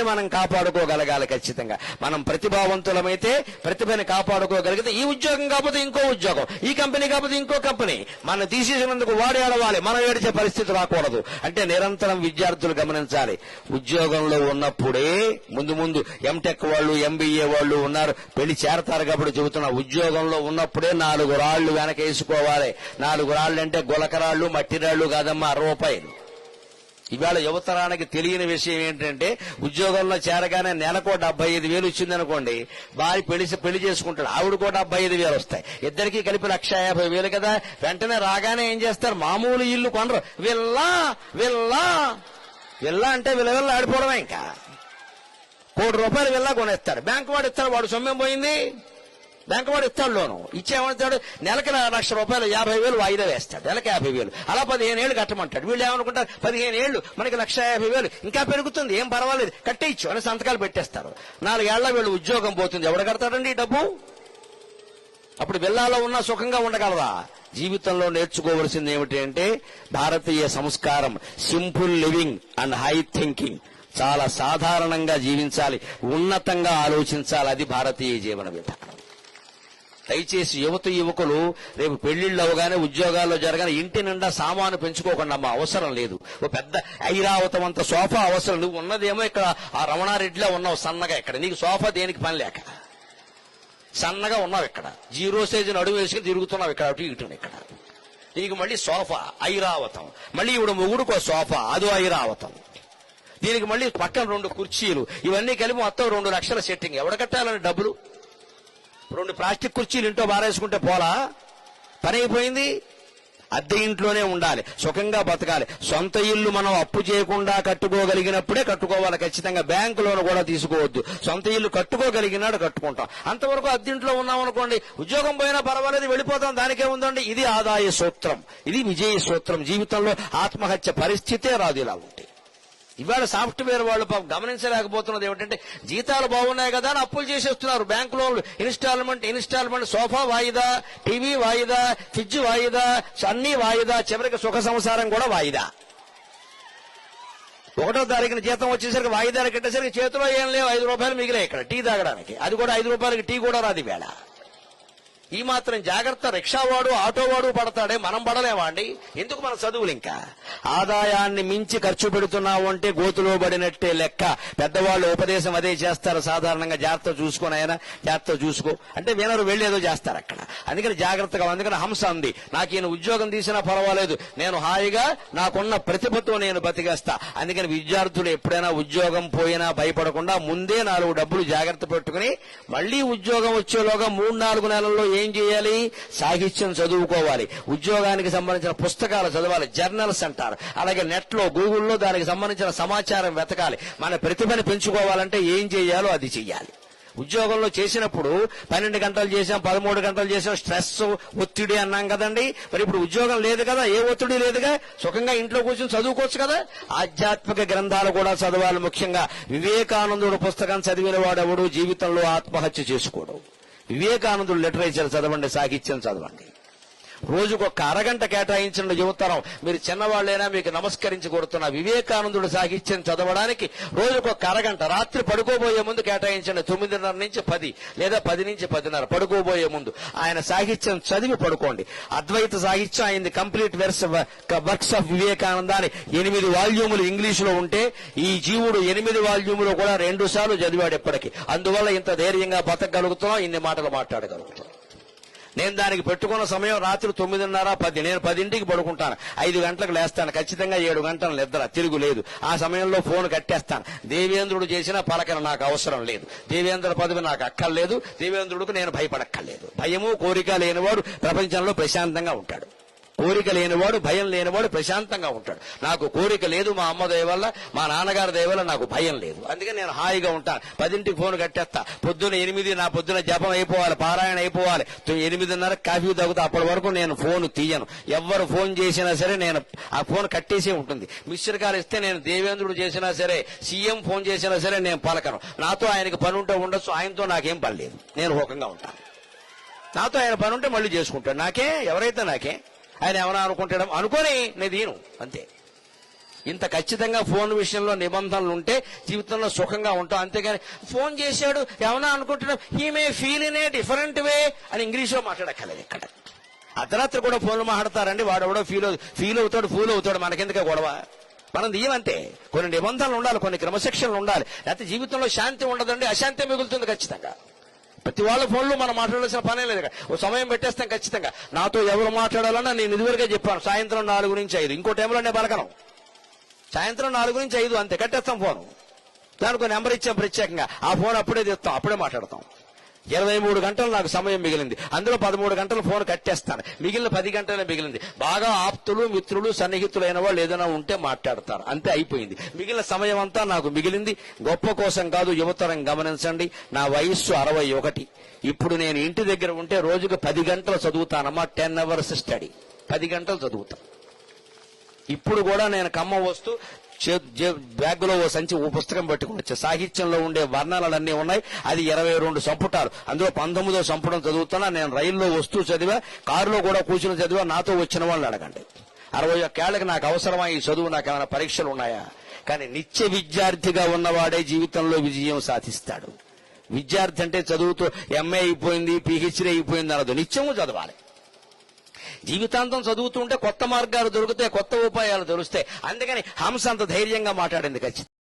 ప్రతిభని మనం కాపాడుకోగలగాలి ఖచ్చితంగా. మనం ప్రతిభావంతులమైతే ప్రతిభని కాపాడుకోగలిగితే ఈ ఉద్యోగం కాకపోతే ఇంకో ఉద్యోగం ఈ కంపెనీ కాకపోతే ఇంకో కంపెనీ. మనం తీసేసినందుకు వాడు ఏడవాలి మనం ఏడిచే పరిస్థితి రాకూడదు. అంటే నిరంతరం విద్యార్థులు గమనించాలి. ఉద్యోగంలో ఉన్నప్పుడే ముందు ముందు ఎంటెక్ వాళ్ళు ఎంబీఏ వాళ్ళు ఉన్నారు. పెళ్ళి చేరతారు కాబట్టి చెబుతున్నా ఉద్యోగంలో ఉన్నప్పుడే నాలుగు రాళ్ళు వెనక వేసుకోవాలి నాలుగు రాళ్ళు అంటే గులకరాళ్ళు మట్టి రాళ్ళు కాదమ్మా రూపాయలు. ఇవాళ యువతరానికి తెలియని విషయం ఏంటంటే ఉద్యోగంలో చేరగానే నెలకో డెబ్బై ఐదు వేలు ఇచ్చిందనుకోండి భార్య పెళ్ళి పెళ్ళి చేసుకుంటాడు. ఆవిడకో డెబ్బై ఐదు వేలు వస్తాయి. ఇద్దరికి కలిపి లక్ష యాభై వేలు కదా. వెంటనే రాగానే ఏం చేస్తారు? మామూలు ఇల్లు కొనరు. Villa villa. విల్లా అంటే వీళ్ళ విల్ల ఆడిపోవడమే ఇంకా. కోటి రూపాయలు విల్లా కొనేస్తారు. బ్యాంకు వాడు ఇస్తారు వాడు సొమ్మేం పోయింది? బ్యాంకు వాడు ఇస్తాడు లోను. ఇచ్చేమంటాడు నెలకి లక్ష రూపాయలు యాభై వేలు వాయిదా వేస్తాడు. నెలకి యాభై వేలు. అలా పదిహేను ఏళ్ళు కట్టమంటాడు. వీళ్ళు ఏమనుకుంటారు? పదిహేను ఏళ్ళు మనకి లక్ష యాభై వేలు. ఇంకా పెరుగుతుంది. ఏం పర్వాలేదు. కట్టేయచ్చు అని సంతకాలు పెట్టేస్తారు. నాలుగేళ్ళ వీళ్ళు ఉద్యోగం పోతుంది. ఎవడ కడతాడండి డబ్బు? అప్పుడు బిల్లాలో ఉన్నా సుఖంగా ఉండగలరా? జీవితంలో నేర్చుకోవలసింది ఏమిటి అంటే భారతీయ సంస్కారం simple living and high thinking. చాలా సాధారణంగా జీవించాలి. ఉన్నతంగా ఆలోచించాలి. అది భారతీయ జీవన విధానం దయచేసి యువత యువకులు రేపు పెళ్ళిళ్ళు అవగానే ఉద్యోగాల్లో జరగానే ఇంటి నిండా సామాను పెంచుకోకుండా అమ్మా అవసరం లేదు. ఓ పెద్ద ఐరావతం అంత సోఫా అవసరం నువ్వు ఉన్నదేమో ఇక్కడ ఆ రమణారెడ్డిలో ఉన్నావు సన్నగా ఇక్కడ. నీకు సోఫా దేనికి పని లేక? సన్నగా ఉన్నావు ఇక్కడ. జీరో సైజ్ నడుము వేసుకుని తిరుగుతున్నావు ఇక్కడ అటు ఇటు ఇక్కడ. నీకు మళ్ళీ సోఫా ఐరావతం. మళ్ళీ ఇప్పుడు మొగుడుకో సోఫా అదో ఐరావతం. దీనికి మళ్ళీ పక్కన రెండు కుర్చీలు. ఇవన్నీ కలిపి మొత్తం రెండు లక్షల సెట్టింగ్. ఎవడ కట్టాలని డబ్బులు? రెండు ప్లాస్టిక్ కుర్చీలు ఇంట్లో బారేసుకుంటే పోలా? పని అయిపోయింది అద్దె ఇంట్లోనే ఉండాలి సుఖంగా బతకాలి. సొంత ఇల్లు మనం అప్పు చేయకుండా కట్టుకోగలిగినప్పుడే కట్టుకోవాలి. ఖచ్చితంగా బ్యాంకు లోన్ కూడా తీసుకోవద్దు. సొంత ఇల్లు కట్టుకోగలిగినాడు కట్టుకుంటాం. అంతవరకు అద్దెంట్లో ఉన్నాం అనుకోండి ఉద్యోగం పోయినా పర్వాలేదు వెళ్ళిపోతాం దానికే ఉందండి. ఇది ఆదాయ సూత్రం. ఇది విజయ సూత్రం. జీవితంలో ఆత్మహత్య పరిస్థితే రాదు ఇలా ఉంటే. ఇవాళ సాఫ్ట్వేర్ వాళ్ళు పాపం గమనించలేకపోతున్నది ఏమిటంటే జీతాలు బాగున్నాయి కదా అని అప్పులు చేసేస్తున్నారు. బ్యాంకు లోన్లు ఇన్స్టాల్మెంట్ ఇన్స్టాల్మెంట్ సోఫా వాయిదా టీవీ వాయిదా ఫ్రిడ్జ్ వాయిదా అన్ని వాయిదా చివరికి సుఖ సంసారం కూడా వాయిదా. ఒకటో తారీఖున జీతం వచ్చేసరికి వాయిదాలు కట్టేసరికి చేతిలో ఏం లేవు ఐదు రూపాయలు మిగిలే ఇక్కడ టీ తాగడానికి. అది కూడా ఐదు రూపాయలకి టీ కూడా రాదు వేళ ఈ మాత్రం జాగ్రత్త రిక్షావాడు ఆటోవాడు పడతాడే మనం పడలేవాండి ఎందుకు మన చదువులు ఇంకా? ఆదాయాన్ని మించి ఖర్చు పెడుతున్నావు అంటే గోతులో పడినట్టే లెక్క. పెద్దవాళ్ళు ఉపదేశం అదే చేస్తారు సాధారణంగా జాగ్రత్త చూసుకొని ఆయన జాగ్రత్త చూసుకో. అంటే వినరు వెళ్ళేదో చేస్తారు అక్కడ. అందుకని జాగ్రత్తగా అందుకని హంస అంది. నాకు ఈయన ఉద్యోగం తీసినా పర్వాలేదు. నేను హాయిగా నాకున్న ప్రతిభతో నేను బతికేస్తా. అందుకని విద్యార్థులు ఎప్పుడైనా ఉద్యోగం పోయినా భయపడకుండా ముందే నాలుగు డబ్బులు జాగ్రత్త పెట్టుకుని మళ్ళీ ఉద్యోగం వచ్చేలోగా మూడు నాలుగు నెలల్లో ఏ ఏం చేయాలి? సాహిత్యం చదువుకోవాలి. ఉద్యోగానికి సంబంధించిన పుస్తకాలు చదవాలి. జర్నల్స్ అంటారు. అలాగే నెట్లో గూగుల్లో దానికి సంబంధించిన సమాచారం వెతకాలి. మన ప్రతిభని పెంచుకోవాలంటే ఏం చేయాలో అది చెయ్యాలి. ఉద్యోగంలో చేసినప్పుడు పన్నెండు గంటలు చేసాం పదమూడు గంటలు చేసాం స్ట్రెస్ ఒత్తిడి అన్నాం కదండి. మరి ఇప్పుడు ఉద్యోగం లేదు కదా ఏ ఒత్తిడి లేదుగా? సుఖంగా ఇంట్లో కూర్చొని చదువుకోవచ్చు కదా? ఆధ్యాత్మిక గ్రంథాలు కూడా చదవాలి ముఖ్యంగా. వివేకానందుడు పుస్తకం చదివిన వాడెవడు? జీవితంలో ఆత్మహత్య చేసుకోడు. వివేకానందుడు లిటరేచర్ చదవండి సాహిత్యం చదవండి. రోజుకు ఒక అరగంట కేటాయించిన యువతరం. మీరు చిన్నవాళ్ళైనా మీకు నమస్కరించి కొడుతున్న వివేకానందుడు సాహిత్యం చదవడానికి రోజుకు ఒక అరగంట రాత్రి పడుకోబోయే ముందు కేటాయించండి తొమ్మిదిన్నర నుంచి పది లేదా పది నుంచి పదిన్నర పడుకోబోయే ముందు. ఆయన సాహిత్యం చదివి పడుకోండి. అద్వైత సాహిత్యం అయింది complete verse works of Vivekananda అని ఎనిమిది వాల్యూములు ఇంగ్లీషులో ఉంటే ఈ జీవుడు ఎనిమిది వాల్యూములు కూడా రెండు సార్లు చదివాడు ఎప్పటికీ. అందువల్ల ఇంత ధైర్యంగా బతకగలుగుతున్నాం ఇన్ని మాటలు మాట్లాడగలుగుతాం నేను దానికి పెట్టుకున్న సమయం రాత్రి తొమ్మిదిన్నర పది. నేను పదింటికి పడుకుంటాను. ఐదు గంటలకు లేస్తాను. ఖచ్చితంగా ఏడు గంటలు నిద్ర. తిరుగులేదు ఆ సమయంలో ఫోన్ కట్టేస్తాను. దేవేంద్రుడు చేసిన పలకన నాకు అవసరం లేదు. దేవేంద్ర పదవి నాకు అక్కర్లేదు. దేవేంద్రుడికి నేను భయపడక్కర్లేదు. భయము కోరిక లేనివాడు ప్రపంచంలో ప్రశాంతంగా ఉంటాడు. కోరిక లేనివాడు భయం లేనివాడు ప్రశాంతంగా ఉంటాడు. నాకు కోరిక లేదు మా అమ్మ దయ వల్ల మా నాన్నగారి దయ వల్ల నాకు భయం లేదు. అందుకే నేను హాయిగా ఉంటాను పదింటికి ఫోన్ కట్టేస్తా. పొద్దున ఎనిమిది నా పొద్దున జపం అయిపోవాలి పారాయణ అయిపోవాలి. ఎనిమిదిన్నర కాఫీ తాగుతా. అప్పటి వరకు నేను ఫోన్ తీయను. ఎవరు ఫోన్ చేసినా సరే నేను ఆ ఫోన్ కట్టేసే ఉంటుంది. మిస్టర్ కాల్ ఇస్తే నేను దేవేంద్రుడు చేసినా సరే సీఎం ఫోన్ చేసినా సరే నేను పలకను. నాతో ఆయనకి పని ఉంటే ఉండొచ్చు. ఆయనతో నాకేం పని లేదు. నేను హోకంగా ఉంటాను నాతో ఆయన పని ఉంటే మళ్ళీ చేసుకుంటాడు. నాకే? ఎవరైతే నాకే? ఆయన ఏమైనా అనుకుంటాడు అనుకొని నేను దీను అంతే. ఇంత ఖచ్చితంగా ఫోన్ విషయంలో నిబంధనలు ఉంటే జీవితంలో సుఖంగా ఉంటాం. అంతేగాని ఫోన్ చేశాడు ఏమైనా అనుకుంటున్నాం he may feel in a different way అని ఇంగ్లీష్లో మాట్లాడక్కర్లేదు ఇక్కడ. అర్ధరాత్రి కూడా ఫోన్లు మాట్లాడతారండి. వాడు కూడా ఫీల్ ఫీల్ అవుతాడు ఫూల్ అవుతాడు మనకెందుకే గొడవ? మనం దియ్యమంతే కొన్ని నిబంధనలు ఉండాలి కొన్ని క్రమశిక్షణలు ఉండాలి. లేకపోతే జీవితంలో శాంతి ఉండదండి అశాంతి మిగులుతుంది ఖచ్చితంగా. ప్రతి వాళ్ళ ఫోన్లు మనం మాట్లాడాల్సిన పనే లేదు ఓ సమయం పెట్టేస్తాం ఖచ్చితంగా. నాతో ఎవరు మాట్లాడాలన్నా నేను ఇదివరకే చెప్పాను. సాయంత్రం నాలుగు నుంచి ఐదు. ఇంకో టైంలో నేను పలకను. సాయంత్రం నాలుగు నుంచి ఐదు అంతే. కట్టేస్తాం ఫోను. దానికి ఒక నెంబర్ ఇచ్చాం ప్రత్యేకంగా. ఆ ఫోన్ అప్పుడే తెస్తాం. అప్పుడే మాట్లాడతాం. ఇరవై మూడు గంటలు నాకు సమయం మిగిలింది. అందులో పదమూడు గంటలు ఫోన్ కట్టేస్తాను. మిగిలిన పది గంటలే మిగిలింది. బాగా ఆప్తులు మిత్రులు సన్నిహితులైన వాళ్ళు ఏదైనా ఉంటే మాట్లాడతారు. అంతే అయిపోయింది. మిగిలిన సమయం అంతా నాకు మిగిలింది. గొప్ప కోసం కాదు యువతరం గమనించండి. నా వయస్సు అరవై ఒకటి. ఇప్పుడు నేను ఇంటి దగ్గర ఉంటే రోజుకు పది గంటలు చదువుతానమ్మా. Ten hours study. పది గంటలు చదువుతాను ఇప్పుడు కూడా నేను ఖమ్మం వస్తూ బ్యాగులో ఓ సంచి ఓ పుస్తకం పట్టుకుని వచ్చా సాహిత్యంలో ఉండే వర్ణాలన్నీ ఉన్నాయి. అది ఇరవై రెండు సంపుటాలు. అందులో పంతొమ్మిదో సంపుటం చదువుతున్నా. నేను రైల్లో వస్తూ చదివా. కారులో కూడా కూర్చుని చదివా. నాతో వచ్చిన వాళ్ళని అడగండి. అరవై ఒక్కేళ్ళకి నాకు అవసరమా? ఈ చదువు నాకు ఏమైనా పరీక్షలు ఉన్నాయా? కానీ నిత్య విద్యార్థిగా ఉన్నవాడే జీవితంలో విజయం సాధిస్తాడు. విద్యార్థి అంటే చదువుతూ ఎంఏ అయిపోయింది పిహెచ్డీ అయిపోయింది అనదు నిత్యము చదవాలి. జీవితాంతం చదువుతుంటే కొత్త మార్గాలు దొరుకుతాయి కొత్త ఉపాయాలు దొరుకుతాయి అందుకని హంస అంత ధైర్యంగా మాట్లాడింది ఖచ్చితంగా.